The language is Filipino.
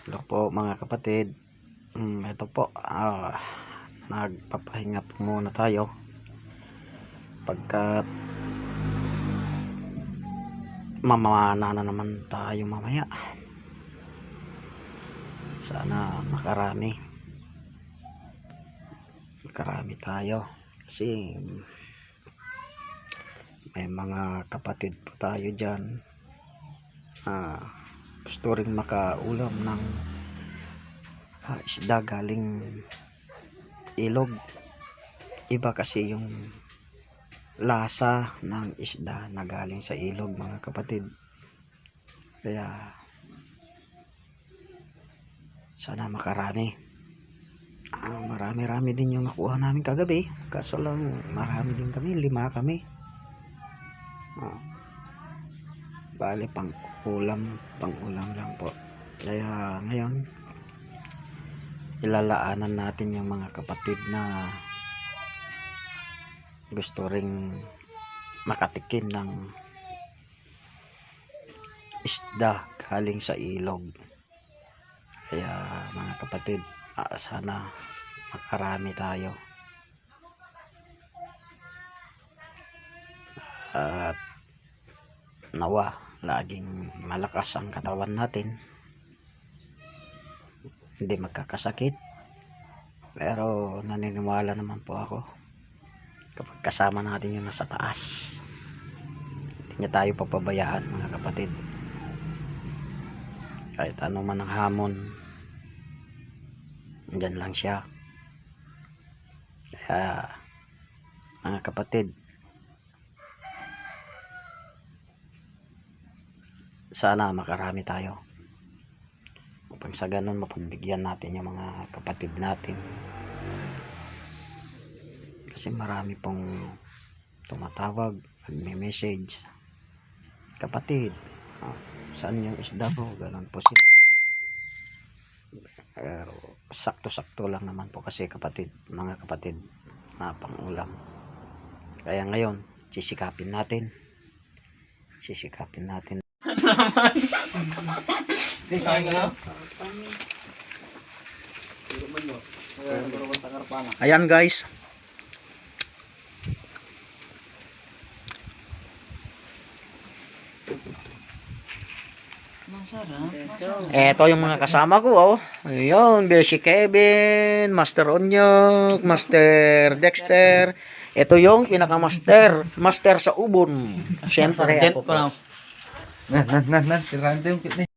Hello po mga kapatid. Mm, ito po, ah, nagpapahinga po muna tayo. Pagkat mamana na naman tayo mamaya. Sana makarami. Makarami tayo. Kasi may mga kapatid po tayo dyan. Ah, gusto rin makaulam ng ah, isda galing ilog. Iba kasi yung lasa ng isda na galing sa ilog mga kapatid. Kaya sana makarami. Ah, marami rami din yung nakuha namin kagabi. Kaso lang marami din kami lima kami. Ah, bali pang ulam pang ulam lang po. Kaya ngayon ilalaanan natin yung mga kapatid na gusto ring makatikim ng isda galing sa ilog. Kaya mga kapatid ah, sana makarami tayo. At nawa laging malakas ang katawan natin. Hindi magkakasakit. Pero naniniwala naman po ako. Kapag kasama natin yung nasa taas hindi niya tayo papabayaan mga kapatid. Kahit ano man ang hamon andyan lang siya. Kaya mga kapatid sana makarami tayo. Upang sa ganun mapagbigyan natin yung mga kapatid natin. Kasi marami pong tumatawag nagme-message. Kapatid ah, saan yung isda po ganun po sila. Pero sakto-sakto lang naman po kasi kapatid mga kapatid na pangulam. Kaya ngayon sisikapin natin. Sisikapin natin Ayan guys. Ito yung mga kasama ko oh. Ayun, Beshi Kevin, Master Onyok, Master Dexter. Ito yung pinaka-master, master sa ubon. Siyempre ako Nan, nan, nan, nan. Tirante yung kit ni.